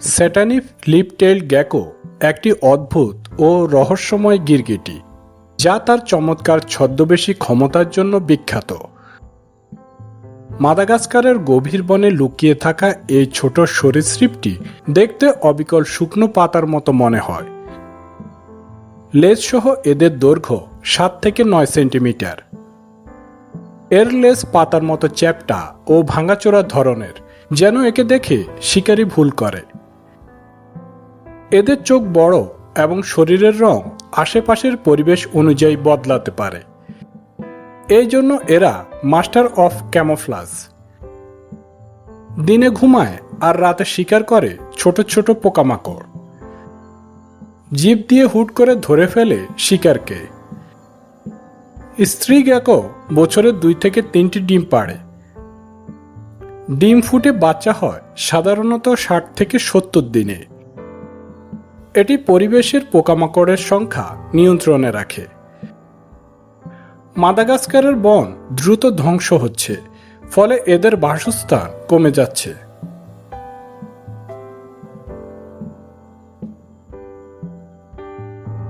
স্যাটানিফ লিপটেল গ্যাকো একটি অদ্ভুত ও রহস্যময় গিরগিটি, যা তার চমৎকার ছদ্মবেশী ক্ষমতার জন্য বিখ্যাত। মাদাগাস্কারের গভীর বনে লুকিয়ে থাকা এই ছোট সরীসৃপটি দেখতে অবিকল শুকনো পাতার মতো মনে হয়। লেজসহ এদের দৈর্ঘ্য সাত থেকে নয় সেন্টিমিটার। এর লেজ পাতার মতো চ্যাপটা ও ভাঙাচোরা ধরনের, যেন একে দেখে শিকারী ভুল করে। এদের চোখ বড় এবং শরীরের রং আশেপাশের পরিবেশ অনুযায়ী বদলাতে পারে। এই জন্য এরা মাস্টার অফ ক্যামোফ্লাজ। দিনে ঘুমায় আর রাতে শিকার করে ছোট ছোট পোকামাকড়। জিভ দিয়ে হুট করে ধরে ফেলে শিকারকে। স্ত্রী গ্যাকো বছরে দুই থেকে তিনটি ডিম পাড়ে। ডিম ফুটে বাচ্চা হয় সাধারণত ষাট থেকে সত্তর দিনে। এটি পরিবেশের পোকামাকড়ের সংখ্যা নিয়ন্ত্রণে রাখে। মাদাগাস্কারের বন দ্রুত ধ্বংস হচ্ছে, ফলে এদের বাসস্থান কমে যাচ্ছে।